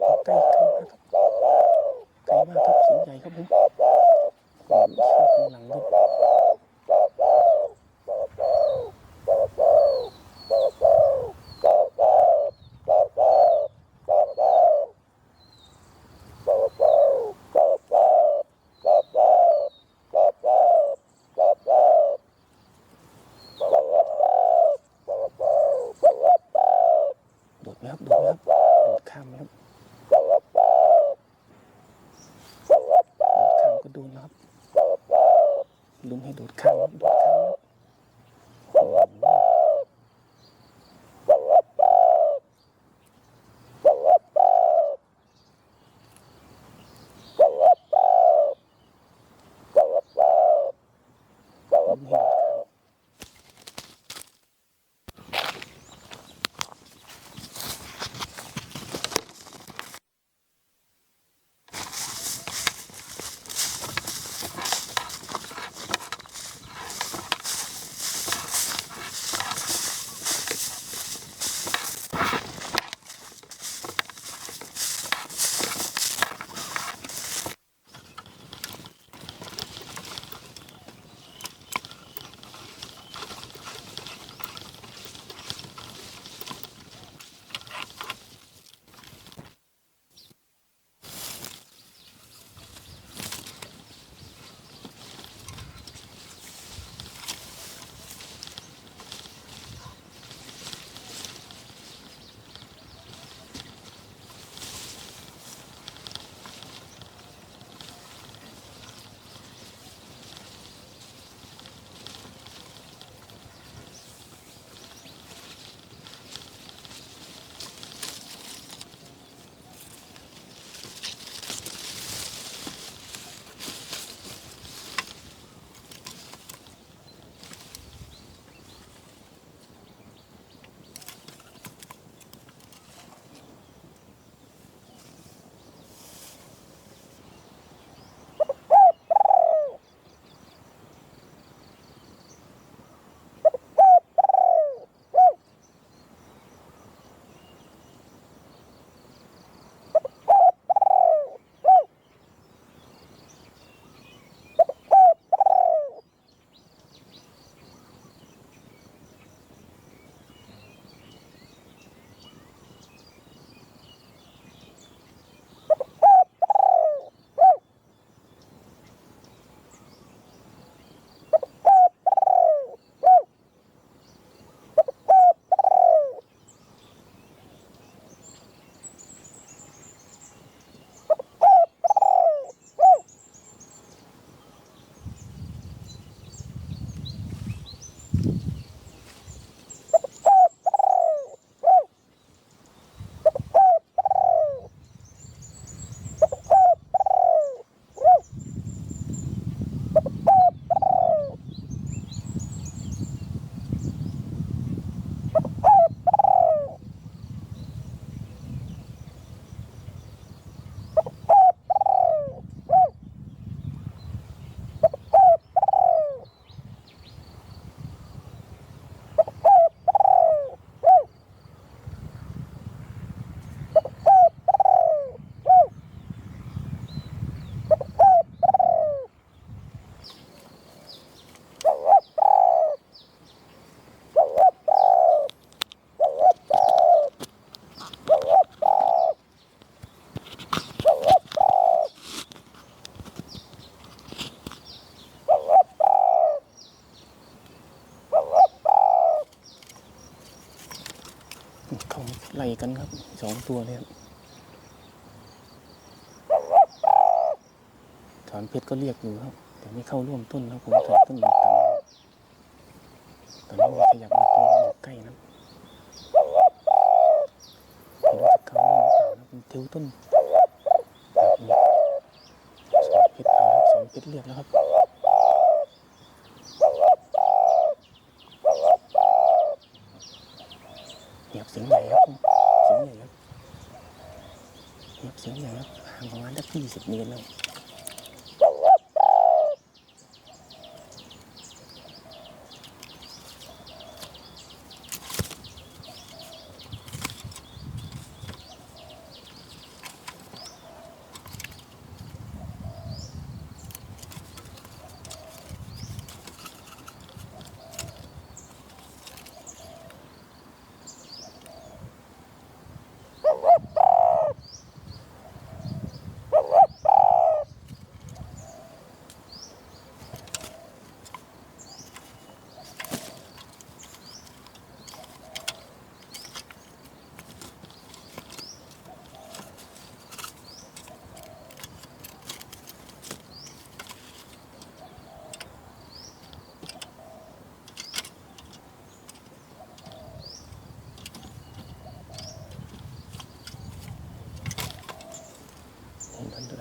ครับใกล้เข้ามาครับใกล้มากครับเสียงใหญ่ครับผมโอ้โหข้างหลังครับโดดไหมครับโดดไหมครับโดดข้ามไหมครับโดด ข้ามก็โดนนะครับลุงให้ดูดข้ามครับโดข้าม กันครับสองตัวเลยครับฐานเพชรก็เรียกอยู่ครับ แต่ไม่เข้าร่วมต้นครับผมถอนต้นอยู่ต่ำครับตอนนี้มันขยับมาตัวใกล้นะผมว่าจะเข้าร่วมต่ำนะเป็นเทวต้นแบบนี้สองเพชรเอาครับสองเพชรเรียกแล้วครับ 20 นิ้วเลย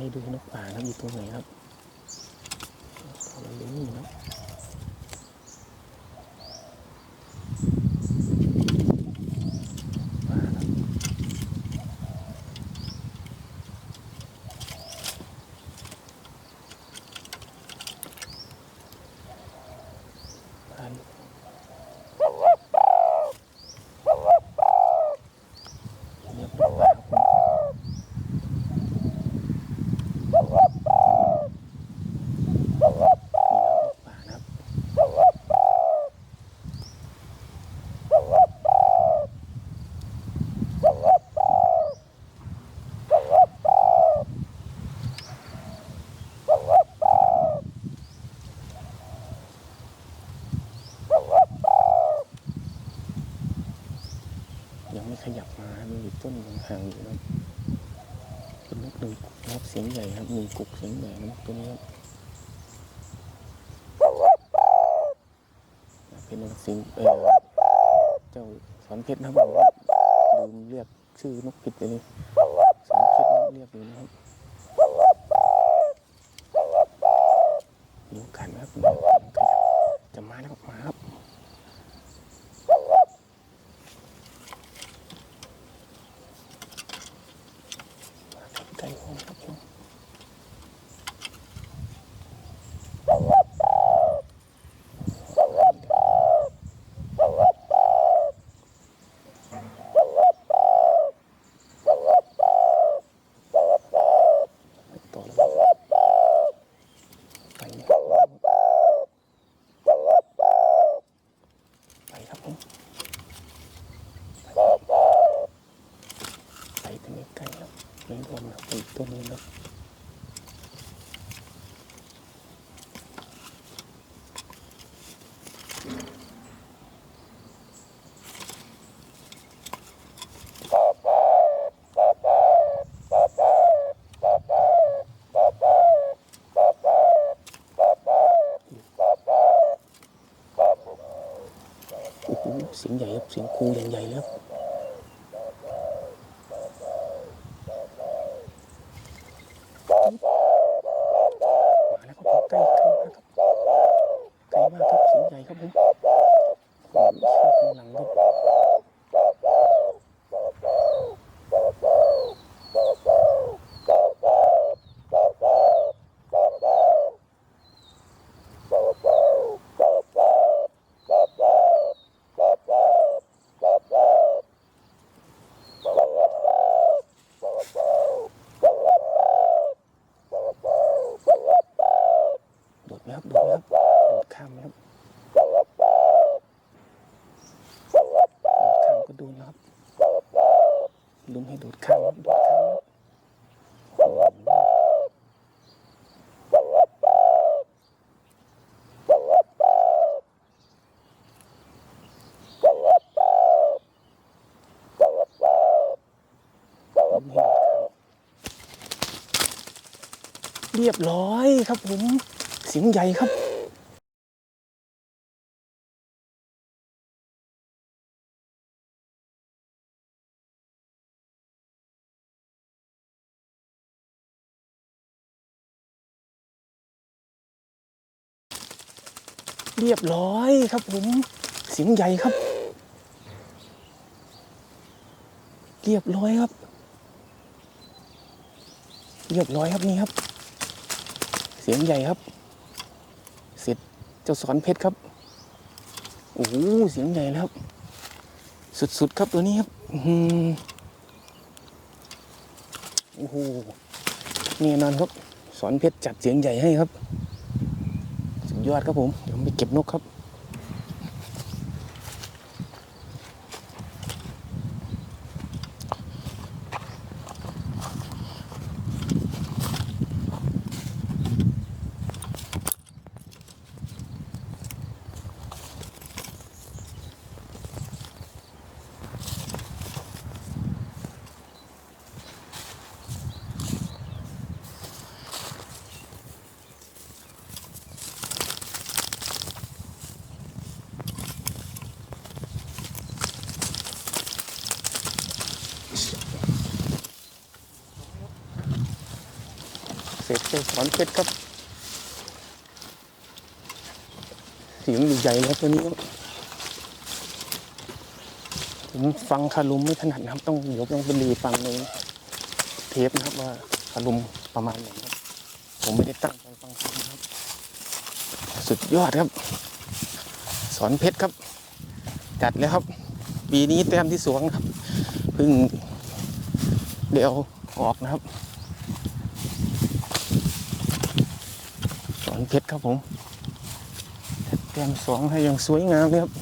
ให้ดูนกป่าครับอยู่ตรงไหนครับเราอยู่นี่นะป่าครับป่าอยู่เรียบร้อยครับผม ป่านะครับยังไม่ขยับมามีอยู่ต้นห่างๆอยู่นะเป็นนกหนึ่งกุกนะครับ เสียงใหญ่ครับหนึ่งกุกเสียงใหญ่นะตัวนี้ครับเป็นนกสิงเออเจ้าสอนเพชรนะครับบอย่าลืมเรียกชื่อนกผิดเลยสอนเพชรนะเรียกอยู่นะครับมีโอกาสไหมครับมีโอกาสจะมาแล้วมาใกล้ๆผมครับผมไปต่อเลยไปนะครับไปครับผมไปถึงใกล้ๆครับไม่รวมครับไปอีกตัวหนึงครับ โอ้โห เสียงครูอย่างใหญ่แล้วครับมาแล้วครับใกล้ใกล้มากครับใกล้มากครับเสียงใหญ่ครับผมโอ้โหเชือกข้างหลังครับโดดไหมครับโดดไหมครับโดดข้ามไหมครับโดดข้ามก็โดนนะครับลุงให้โดดข้ามครับโดดข้ามครับลุงให้โดดข้าม เรียบร้อยครับผมเสียงใหญ่ครับเรียบร้อยครับผมเสียงใหญ่ครับ เรียบร้อยครับ เรียบร้อยครับนี่ครับ สียงใหญ่ครับเสร็จเจ้าสอนเพชรครับโอ้โหเสียงใหญ่แล้วครับ สุดๆครับตัวนี้ครับอือหือโอ้โหนี่นอนครับ สอนเพชรจัดเสียงใหญ่ให้ครับ สุดยอดครับผม เดี๋ยวผมไปเก็บนกครับ ษตรเจ้าสอนเพชรครับเสียงใหญ่ๆครับตัวนี้ผมฟังคารุมไม่ถนัดนะครับต้องเดี๋ยวต้องไปรีฟังในเทปนะครับว่าคารุมประมาณไหนครับผมไม่ได้ตั้งใจฟังคารุมครับ สุดยอดครับ สอนเพชรครับ จัดแล้วครับ ปีนี้แต้มที่สวงครับเพิ่งเดี๋ยวออกนะครับ อนเพชรครับผมแต้มสองให้อย่างสวยงามเลยครับ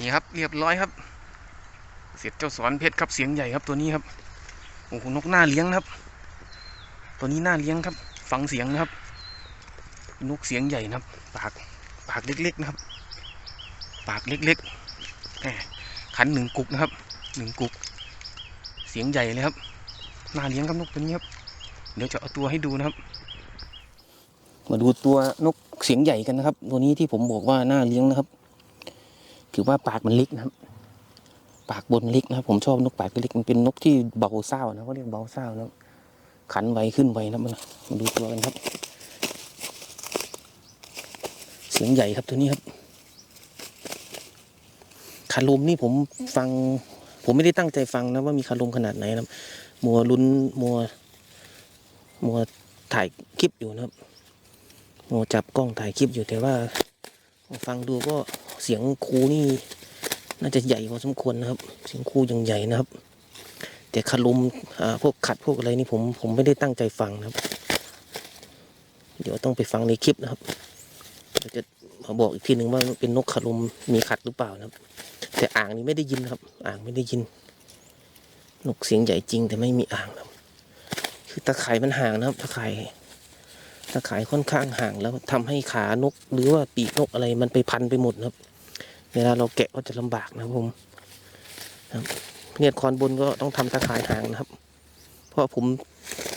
นี่ครับเรียบร้อยครับ เสร็จเจ้าสอนเพชรครับเสียงใหญ่ครับตัวนี้ครับ โอ้โหนกหน้าเลี้ยงครับ ตัวนี้หน้าเลี้ยงครับ ฟังเสียงนะครับ นกเสียงใหญ่นะครับ ปากปากเล็กๆนะครับ ปากเล็กๆขันหนึ่งกุกนะครับหนึ่งกุก เสียงใหญ่เลยครับหน้าเลี้ยงครับนกตัวนี้ครับ เดี๋ยวจะเอาตัวให้ดูนะครับ มาดูตัวนกเสียงใหญ่กันนะครับ ตัวนี้ที่ผมบอกว่าหน้าเลี้ยงนะครับคือว่าปากมันเล็กนะครับ ปากบนล็กนะครับผมชอบนกปากเล็กมันเป็นนกที่เบาเศร้านะเขาเรียกเบาเศร้านะขันไวขึ้นไวนะมันมาดูตัวกันครับ เสียงใหญ่ครับตัวนี้ครับคาลมนี่ผมฟัง ผมไม่ได้ตั้งใจฟังนะว่ามีคาลมขนาดไหนนะมัวลุ้นมัว มัวถ่ายคลิปอยู่นะครับมัวจับกล้องถ่ายคลิปอยู่แต่ว่า ฟังดูก็เสียงครูนี่ น่าจะใหญ่พอสมควรนะครับ เสียงครูยังใหญ่นะครับ แต่คารุมอ่าพวกขัดพวกอะไรนี่ผมผมไม่ได้ตั้งใจฟังนะครับ เดี๋ยวต้องไปฟังในคลิปนะครับเดี๋ยวจะมาบอกอีกทีหนึ่งว่าเป็นนกคารุมมีขัดหรือเปล่านะครับ แต่อ่างนี้ไม่ได้ยินนะครับ อ่างไม่ได้ยิน นกเสียงใหญ่จริงแต่ไม่มีอ่างครับ คือตะไคร่มันห่างนะครับตะไคร่ตะข่ายค่อนข้างห่างแล้วทำให้ขานกหรือว่าปีกนกอะไรมันไปพันไปหมดนะครับ เวลาเราแกะก็จะลำบากนะครับผมครับเนี่ยคอนบนก็ต้องทำตะข่ายห่างนะครับ เพราะผม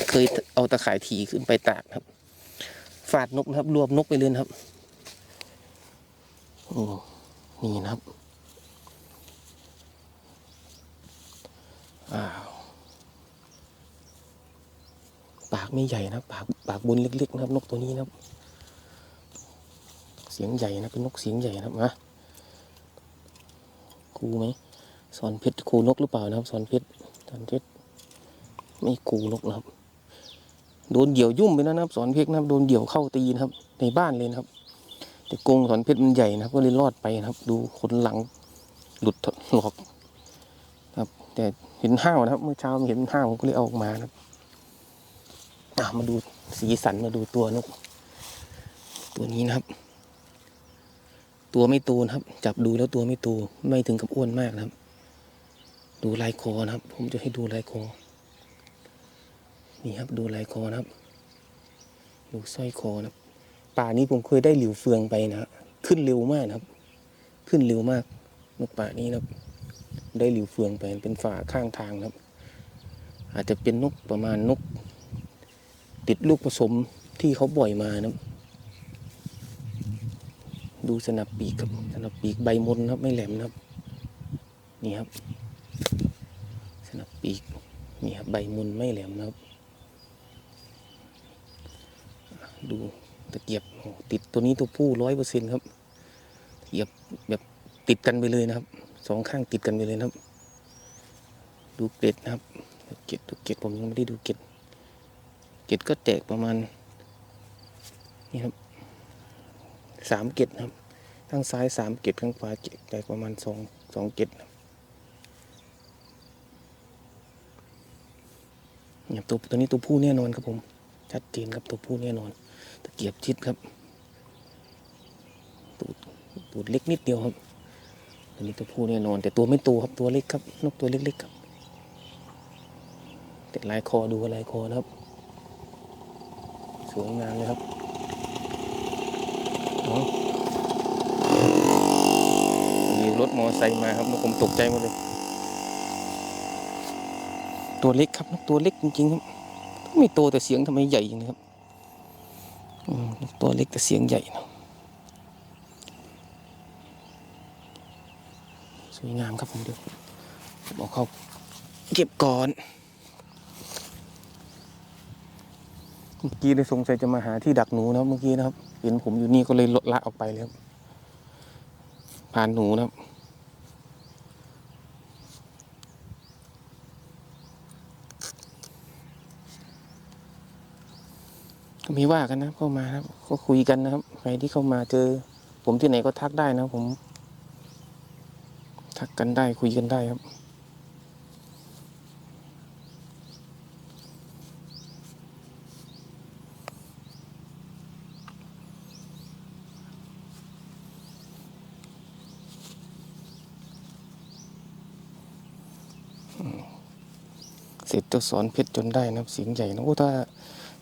เคยเอาตะข่ายถี่ขึ้นไปตากครับ ฝาดนกนะครับ รวมนกไปเลยนะครับโอ้นี่นะครับอ้าวปากไม่ใหญ่นะปากปากบนเล็กๆนะครับ นกตัวนี้นะครับ เสียงใหญ่นะเป็นนกเสียงใหญ่นะครับนะูไหมสอนเพชรคูนกหรือเปล่านะครับสอนเพชรสอนเพชรไม่คูนกนะครับโดนเดี่ยวยุ่มไปแล้วนะครับ สอนเพชรนะครับโดนเดี่ยวเข้าตีนะครับ ในบ้านเลยนะครับ แต่กรงสอนเพชรมันใหญ่นะครับ ก็เลยรอดไปนะครับ ดูขนหลังหลุดหลอกครับ แต่เห็นห้าวนะครับ เมื่อเช้าเห็นห้าวผมก็เลยเอาออกมานะครับมาดูสีสันมาดูตัวนก ตัวนี้นะครับ ตัวไม่โตนะครับ จับดูแล้วตัวไม่โตไม่ถึงกับอ้วนมากนะครับ ดูลายคอนะครับ ผมจะให้ดูลายคอ นี่ครับดูลายคอนะครับ ดูสร้อยคอนะครับ ป่านี้ผมเคยได้หลิวเฟืองไปนะขึ้นเร็วมากนะครับ ขึ้นเร็วมากนกป่านี้นะครับ ได้หลิวเฟืองไปเป็นฝ่าข้างทางนะครับ อาจจะเป็นนกประมาณนก ติดลูกผสมที่เขาบ่อยมานะ ดูสนับปีกครับสนับปีกใบมนครับไม่แหลมครับ นี่ครับ สนับปีกนี่ครับใบมนไม่แหลมครับ ดูตะเกียบติดตัวนี้ตัวผู้ร้อยเปอร์เซ็นครับตะเกียบแบบติดกันไปเลยนะครับสองข้างติดกันไปเลยนะครับ ดูเกล็ดนะครับเกล็ดดูเกล็ดผมยังไม่ได้ดูเกล็ดเกล็ดก็แตกประมาณนี่ครับ สามเกล็ดนะครับข้างซ้ายสามเกล็ดข้างขวาเกล็ดแตกประมาณสองสองเกล็ดครับเนี่ยตัวตัวนี้ตัวผู้แน่นอนครับผม ชัดเจนครับตัวผู้แน่นอน ตะเกียบชิดครับตูดตูดเล็กนิดเดียวครับตัวนี้ตัวผู้แน่นอน แต่ตัวไม่โตครับตัวเล็กครับนกตัวเล็กๆครับแต่ลายคอดูลายคอนะครับ สวยงามเลยครับ มีรถมอไซค์มาครับผมตกใจหมดเลย ตัวเล็กครับนกตัวเล็กจริงๆครับไม่โตแต่เสียงทำไมใหญ่อย่างนี้ครับตัวเล็กแต่เสียงใหญ่นะสวยงามครับผมเดี๋ยวผมเอาเขาเก็บก่อนเมื่อกี้เลยสงสัยจะมาหาที่ดักหนูนะครับเมื่อกี้นะครับ เห็นผมอยู่นี่ก็เลยลดละออกไปเลยครับผ่านหนูนะครับ ก็มีว่ากันนะเข้ามาครับ ก็คุยกันนะครับ ใครที่เข้ามาเจอ ผมที่ไหนก็ทักได้นะผม ทักกันได้คุยกันได้ครับ เสร็จเจ้าสอนเพชรจนได้นะครับ เสียงใหญ่นะโอ้ถ้า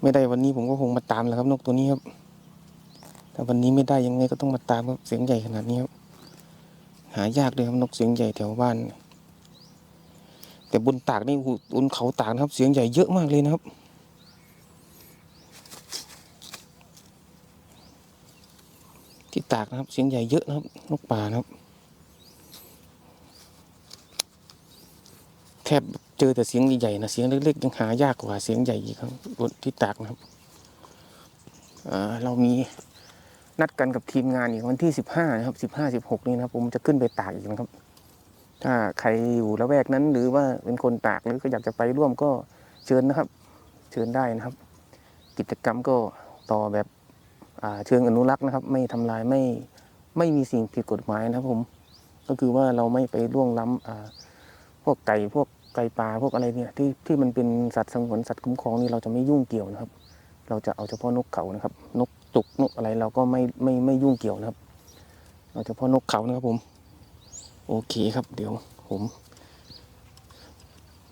ไม่ได้วันนี้ผมก็คงมาตามแหล้วครับนกตัวนี้ครับถ้าวันนี้ไม่ได้ยังไงก็ต้องมาตามครับเสียงใหญ่ขนาดนี้ครับหายากเลยครับนกเสียงใหญ่แถวบ้าน แต่บนตากนี่โอ้โหบนเขาตากนะครับ เสียงใหญ่เยอะมากเลยนะครับที่ตากนะครับเสียงใหญ่เยอะนะครับนกป่านะครับ แทบ จอแต่เสียงใหญ่ๆนะเสียงเล็กๆยังหายากกว่าเสียงใหญ่อีกครับที่ตากนะครับเรามีนัดกันกับทีมงานอีกวันที่สิบห้านะครับสิบห้าสิบหกนี่นะครับ ผมจะขึ้นไปตากอีกนะครับ ถ้าใครอยู่ละแวกนั้นหรือว่าเป็นคนตากหรือก็อยากจะไปร่วมก็เชิญนะครับ เชิญได้นะครับ กิจกรรมก็ต่อแบบเชิงอนุรักษ์นะครับ ไม่ทำลายไม่ไม่มีสิ่งผิดกฎหมายนะครับผมก็คือว่าเราไม่ไปล่วงล้ำพวกไก่พวก ไก่ป่าพวกอะไรเนี่ยที่ที่มันเป็นสัตว์สงวนสัตว์คุ้มครองนี่เราจะไม่ยุ่งเกี่ยวนะครับ เราจะเอาเฉพาะนกเขานะครับ นกจุกนกอะไรเราก็ไม่ไม่ไม่ยุ่งเกี่ยวนะครับ เอาเฉพาะนกเขานะครับผม โอเคครับ เดี๋ยวผม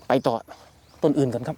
ไปต่อต้นอื่นกันครับ